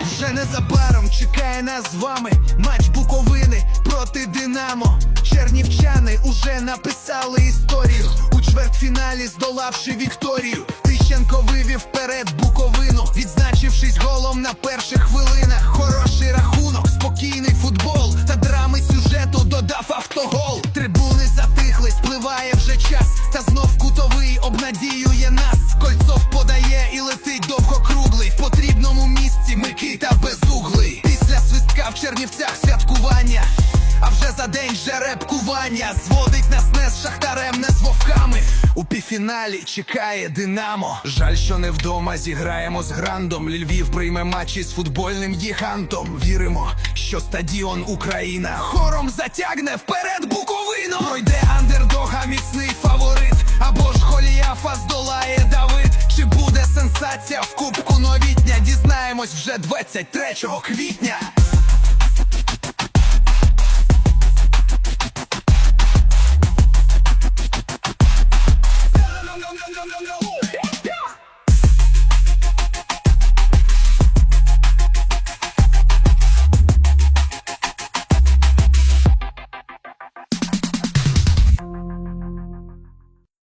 Вже незабаром чекає нас з вами матч Буковини проти Динамо. Чернівчани уже написали історію у чвертьфіналі, здолавши Вікторію. Тищенко вивів вперед Буковину, відзначившись голом на перших хвилинах. Хороший рахунок, спокійний футбол та драми сюжету додав автогол. Трибуни затихли, спливає вже час. Та знов в Чернівцях святкування. А вже за день жеребкування Зводить нас не з шахтарем, не з вовками. У півфіналі чекає Динамо. Жаль, що не вдома зіграємо з грандом. Львів прийме матчі з футбольним гігантом. Віримо, що стадіон Україна Хором затягне вперед Буковину. Пройде андердога, міцний фаворит. Або ж Голіафа здолає Давид. Чи буде сенсація в Кубку новітня? Дізнаємось вже 23 квітня Hello.